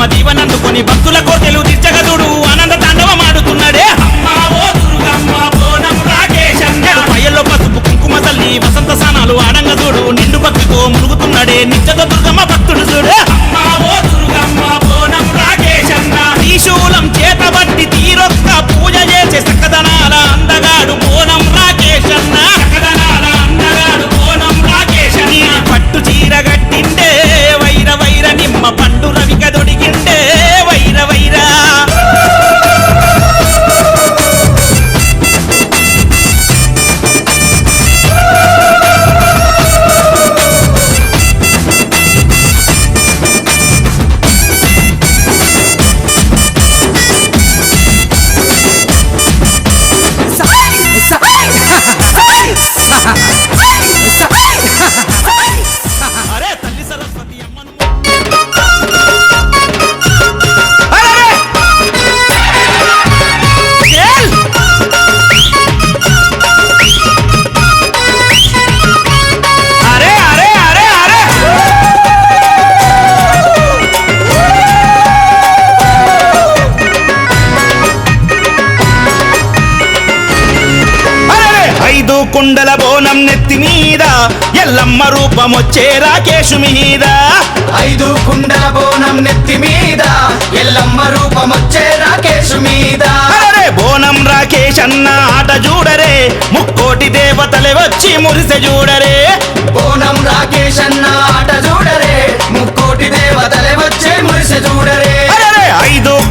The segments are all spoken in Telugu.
సల్లని దుర్గమ్మ దీవనందుకొని భక్తుల కోటెలు తీర్చగదుడు ఆనంద తాండవమాడుతున్నాడే పయ్యల్లో పసుపు కుంకుమ తల్లి వసంత స్నానాలు ఆడంగదుడు నిండు భక్తితో మునుగుతున్నాడే. నిత్యత దుర్గమ్మ భక్తుడు చూడు. త్రిశూలం చేతబట్టి తీరొక్క పూజ చేసే సకదనాల అందగాడు బోనం రాకేశన్న నీలి పట్టు చీర గట్టిండే వైర వైర నిమ్మ పండు ఐదు కుండల బోనం నెత్తి మీద ఎల్లమ్మ రూపం వచ్చే రాకేషు మీద. ఐదు కుండల బోనం నెత్తి మీద ఎల్లమ్మ రూపమొచ్చే రాకేషు మీద. అరే బోనం రాకేష్ అన్న ఆట చూడరే ముక్కోటి దేవతలే వచ్చి మురిసె చూడరే. బోనం రాకేష్ అన్న ఆట చూడరే ముక్కోటి దేవతలే వచ్చే మురిసె చూడరే.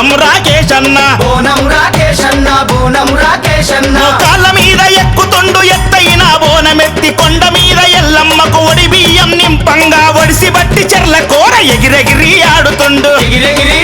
బోనం రాకేష్ అన్న బోనం రాకేష్ అన్న బోనం రాకేష్ అన్న కాళ్ళ మీద ఎక్కుతుండు ఎత్తైన బోనమెత్తి కొండ మీద ఎల్లమ్మకు ఒడి బియ్యం నింపంగా ఒడిసి బట్టి చెర్ల కూర ఎగిరెగిరి ఆడుతుండు. ఎగిరెగిరి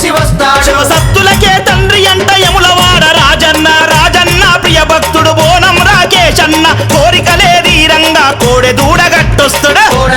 చేసి వస్తాడు. శివసత్తులకే తండ్రి అంట యములవాడ రాజన్న. రాజన్న ప్రియ భక్తుడు బోనం రాకేష్ అన్న కోరికలే ధీరంగా కోడె దూడగట్టొస్తుడు కోడ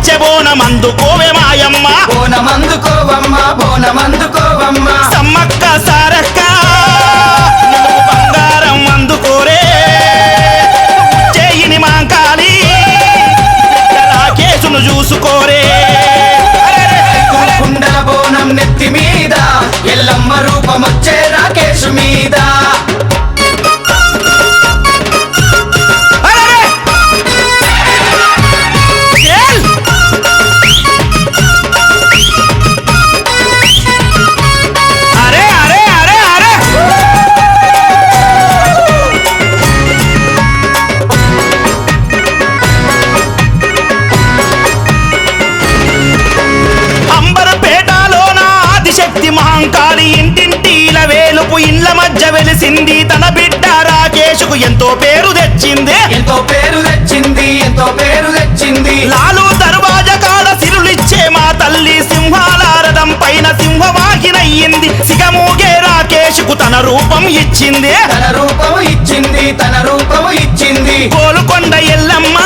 రాకేశు తెచ్చే బోనం అందుకోవే మాయమ్మ. బోనం అందుకోవమ్మ బోనం అందుకోవమ్మ సమ్మక్క సారక్క వెలిసింది తన బిడ్డ రాకేషుకు ఎంతో పేరు తెచ్చింది. ఎంతో పేరు తెచ్చింది ఎంతో పేరు తెచ్చింది. లాలు దర్వాజ కాడ సిరులిచ్చే మా తల్లి సింహాల రథం పైన సింహవాహినయ్యింది సిగమూగే రాకేషుకు తన రూపం ఇచ్చింది. తన రూపం ఇచ్చింది తన రూపం ఇచ్చింది. కోలుకొండ ఎల్లమ్మ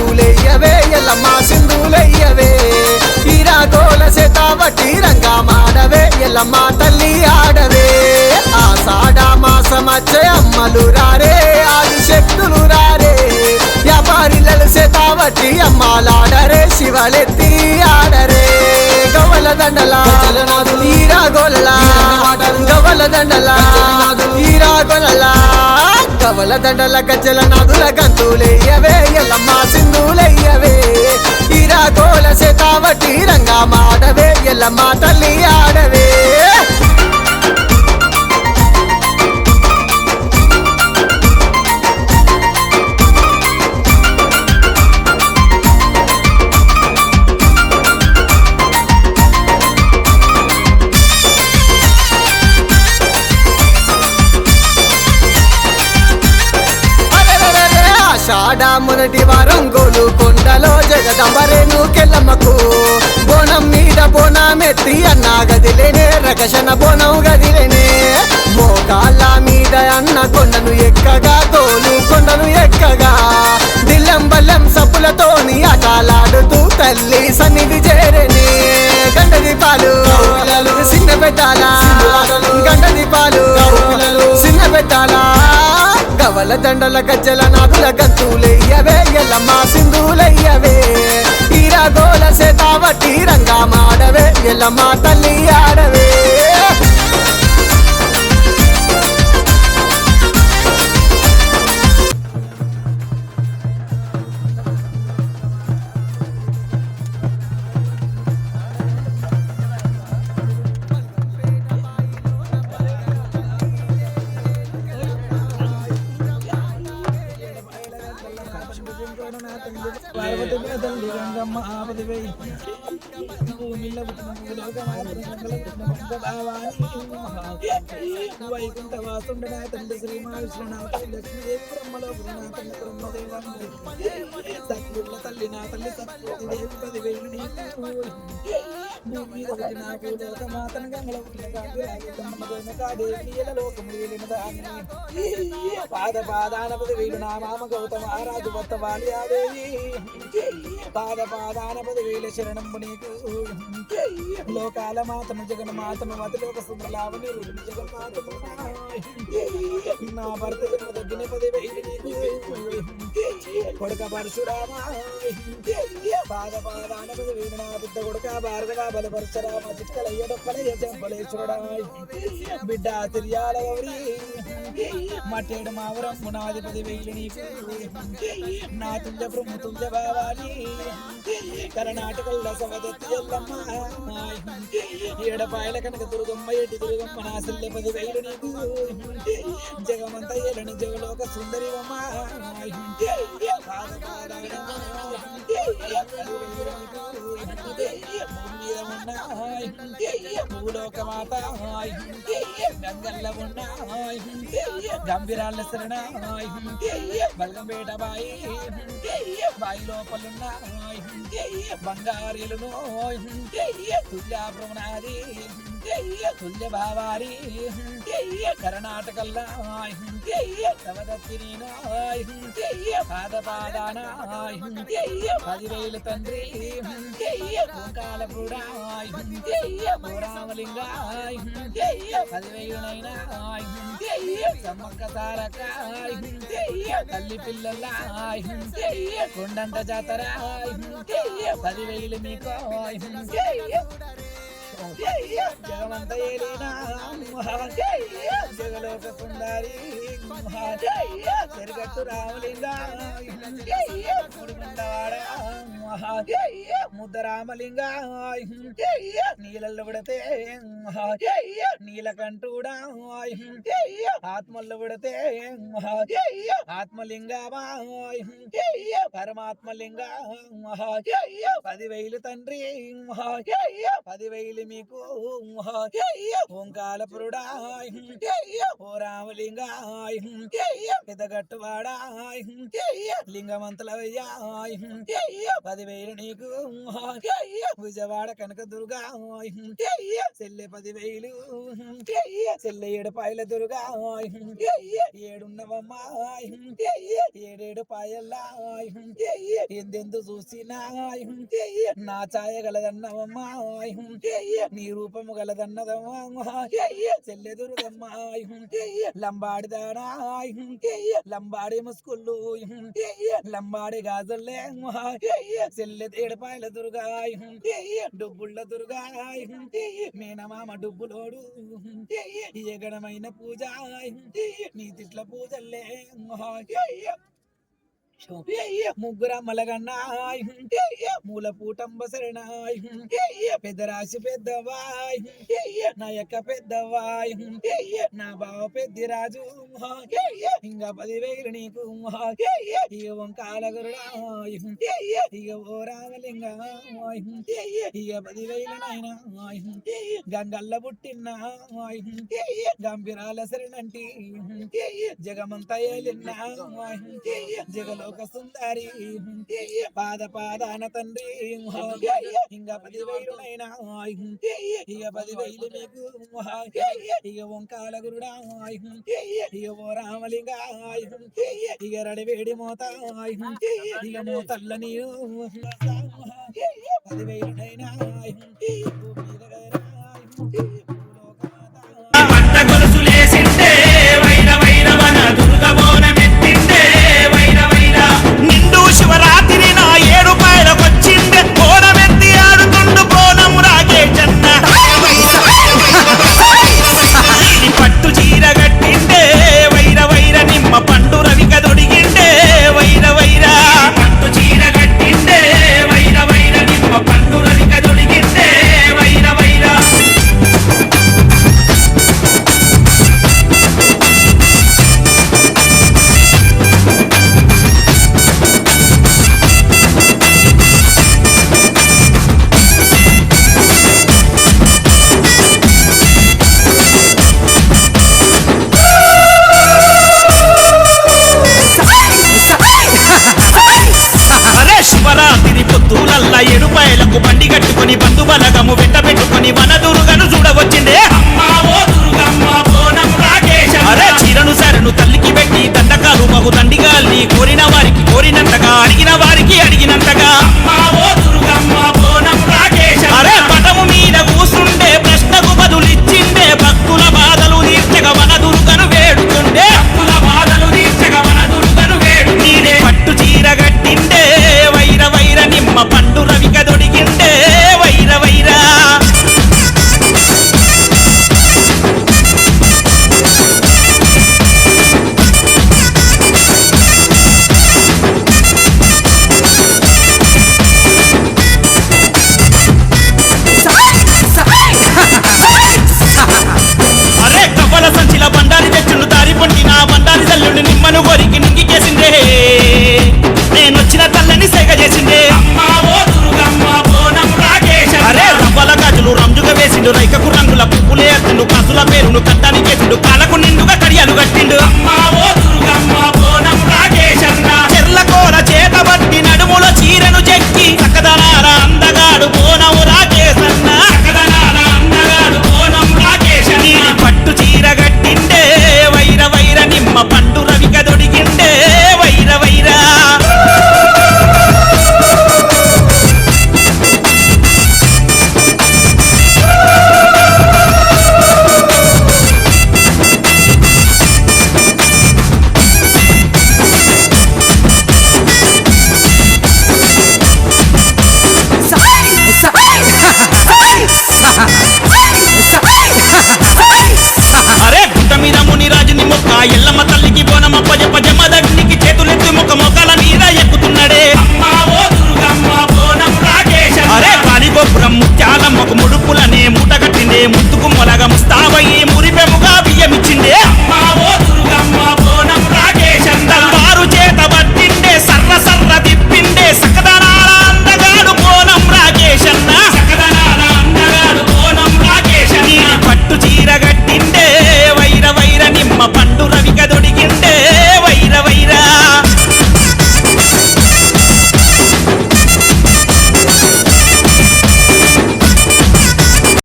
గంతులెయ్యవే ఎల్లమ్మ సింధులెయ్యవే. ఈరా గోల సేతావటి రంగా మాడవే ఎల్లమ్మ తల్లి ఆడవే. ఆషాఢ మాసమచ్చే అమ్మలు రారే ఆది శక్తులు రారే వ్యాపారిలలు సేతావటి అమ్మాలాడరే శివలెత్తి ఆడరే. గవల దండల ఈరా గోల గవల దండల ఈరా కవల దండల గజ్జల నాదుల గంతులయ్యవే ఎల్లమ్మ సింధులయ్యవే. ఇరా కోల సేతావటి రంగా మాడవే ఎల్లమ్మ తల్లి ఆడవే. మొదటి వారం గోలు కొండలో జగదంబరేను కెల్లమ్మకు. బోనం మీద బోనమెత్తి అన్నా గదిలేనే రకషణ బోనం గదిలేనే. మోకాళ్ళ మీద అన్న కొండను ఎక్కగా తోలు కొండను ఎక్కగా. దిల్లం బల్లం సప్పులతోని ఆటలాడుతూ తల్లి సన్నిధి చేరని. గండ దీపాలు చిన్న పెట్టాలా గండ దీపాలు గవల దండల గజ్జల నాదుల గంతులెయ్యవే ఎల్లమ్మ సింధులయ్యవే. తీరా గోల సేతావటి రంగా మాడవే ఎల్లమ్మ తల్లి ఆడవే. పుట్టిన తండ్రి శ్రీ మహావిష్ణునాథ లక్ష్మీదేవి బ్రహ్మలో నా తల్లి బ్రహ్మదేవ సత్యుల తల్లి నా తల్లి గంగళ పాద పాదాన పది నా మామ గౌతమ ఆరాజు భర్త బాలియాదేవి పాద పాదాన పది శరణం నీకు లోకాల మాతను జగన్ నా భర్త జన్మ తగ్గిన పది కొడుక పరశురామ పాద పాదాన పది నా కొడుక భారతగా బలపరచరామ చిట్కలయ్య డొక్కలయ్య చెంపలేశ్వరుడా బిడ్డ తిరియాల గౌరీ మట్టేడు మావరం మునాధిపతి వెయ్యి నీకు నా తుంజ బ్రహ్మ తుంజ బావాలి కర్ణాటకల్లో సవదత్తి ఎల్లమ్మ ఏడపాయల కనుక దుర్గమ్మ ఎటి దుర్గమ్మ నా సిల్లె పది వేలు నీకు. జగమంత ఏలని జగలోక సుందరివమ్మ. భూలోకమాత గంగల్ల ఉన్న గంభీరాల శరణ బల్గంపేట బాయి బాయి లోపలున్న బంగారీలను తుల్య భ్రమణాది తుల్య భావారి కర్ణాటకల్లా సవదత్తి నేను పాద పాదాన పదివేలు తండ్రి. ఓంకాల కూడా రామలింగ సమ్మక్క సారక తల్లి పిల్లల కొండంత జాతర పదివేలు మీకు జగమంత ఏలినా జగలోక కుండారి చెరుగట్టు రామలింగ ముడిగుండవాడ ముద్ద రామలింగ నీళ్ళల్లో పడితే నీలకంఠుడా ఆత్మల్లో పడితే ఆత్మలింగమా పరమాత్మలింగ పదివేలు తండ్రి పదివేలు మీకు ఓంకాల పురుడా ఓ రామలింగ పెద్దగట్టువాడా లింగమంతులయ్యా పదివేలు నీకు విజయవాడ కనక దుర్గా చెల్లె పదివేలు చెల్లె ఏడు పాయల దుర్గా ఏడున్నవమ్మా ఏడేడు పాయల్లా ఎందెందు చూసినా నా ఛాయ గలదన్నవమ్మా నీ రూపము గలదన్నదమ్మా చెల్లె దుర్గమ్మా లంబాడిదానా లంబాడి ముసుకుళ్ళు లంబాడి గాజుల్లే చెల్లె తేడపాయల దుర్గా డబ్బుళ్ళ దుర్గా మేనమామ డబ్బులోడు ఏగడమైన పూజ నీ తిట్ల పూజల్లే ముగ్గుర మలగన్నాయ్ మూల పూటంబ శరణాయ్ పెద్దరాశి పెద్దవాయ్ నా యొక్క పెద్దవాయ్ నా బావ పెద్ద రాజు ఇంకా పదివేలు నీకు ఇక వంకాల గురుడాయ్ ఇక ఓ రామలింగ ఇక పదివేలు నాయన గంగల్ల పుట్టిన్నాయ్ గంభీరాల శరణంటి జగమంతా ఏలిన్నా జగలోక సుందరి పాద పాదాన తండ్రి. ఇంకా పది వేలునైనా ఇక పది వేలు మీకు ఇక ఓంకాల గురుడా ఇక ఓ రామలింగ ఇక రడివేడి మోత ఇక మోతల్ల నీరు పది వేలునైనా